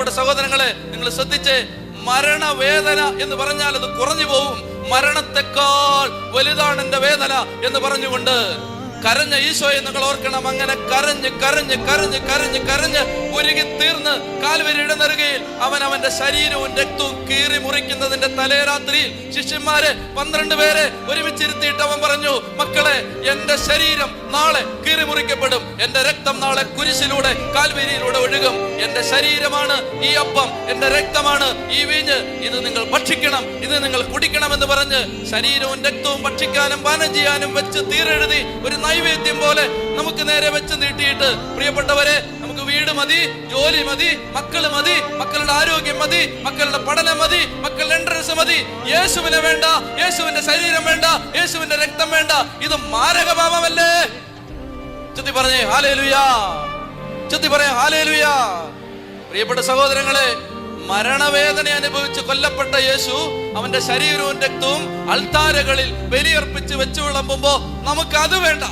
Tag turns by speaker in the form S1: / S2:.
S1: പ്രിയപ്പെട്ട സഹോദരങ്ങളെ നിങ്ങൾ ശ്രദ്ധിച്ച് മരണവേദന എന്ന് പറഞ്ഞാൽ അത് കുറഞ്ഞു പോവും. മരണത്തെക്കാൾ വലുതാണ് എന്റെ വേദന എന്ന് പറഞ്ഞുകൊണ്ട് കരഞ്ഞ ഈശോയെ നിങ്ങൾ ഓർക്കണം. അങ്ങനെ കരഞ്ഞ് കരഞ്ഞ് കരഞ്ഞ് കരഞ്ഞ് കരഞ്ഞ് ഉരുകി തീർന്ന് കാൽവരി ഇടനെറുകയിൽ അവൻ അവന്റെ ശരീരവും രക്തവും കീറി മുറിക്കുന്നതിന്റെ തലേരാത്രിയിൽ ശിഷ്യന്മാരെ പന്ത്രണ്ട് പേരെ ഒരുമിച്ചിരുത്തിയിട്ട് അവൻ പറഞ്ഞു മക്കളെ എന്റെ ശരീരം നാളെ കീറിമുറിക്കപ്പെടും. എന്റെ രക്തം നാളെ കുരിശിലൂടെ കാൽവേരിയിലൂടെ ഒഴുകും. എന്റെ ശരീരമാണ് ഈ അപ്പം എന്റെ രക്തമാണ് ഈ വീഞ്ഞ്. ഇത് നിങ്ങൾ ഭക്ഷിക്കണം ഇത് നിങ്ങൾ കുടിക്കണം എന്ന് പറഞ്ഞ് ശരീരവും രക്തവും ഭക്ഷിക്കാനും പാനം ചെയ്യാനും വെച്ച് തീരെഴുതി ഒരു നൈവേദ്യം പോലെ നമുക്ക് നേരെ വെച്ച് നീട്ടിയിട്ട് പ്രിയപ്പെട്ടവരെ നമുക്ക് വീട് മതി ജോലി മതി മക്കൾ മതി മക്കളുടെ ആരോഗ്യം മതി മക്കളുടെ പഠനം മതി മക്കളുടെ മതി. യേശുവിനെ വേണ്ട യേശുവിന്റെ ശരീരം വേണ്ട യേശുവിന്റെ രക്തം വേണ്ട. ഇത് മാരകപാപമല്ലേ? ചുത്തി പറഞ്ഞേ ഹാലേലുയാ. ചുത്തി പറയാം ഹാലേലുയാ. പ്രിയപ്പെട്ട സഹോദരങ്ങളെ മരണവേദന അനുഭവിച്ച് കൊല്ലപ്പെട്ട യേശു അവന്റെ ശരീരവും രക്തവും അൾത്താരകളിൽ ബലിയർപ്പിച്ച് വെച്ചു വിളമ്പുമ്പോ നമുക്ക് അത് വേണ്ട.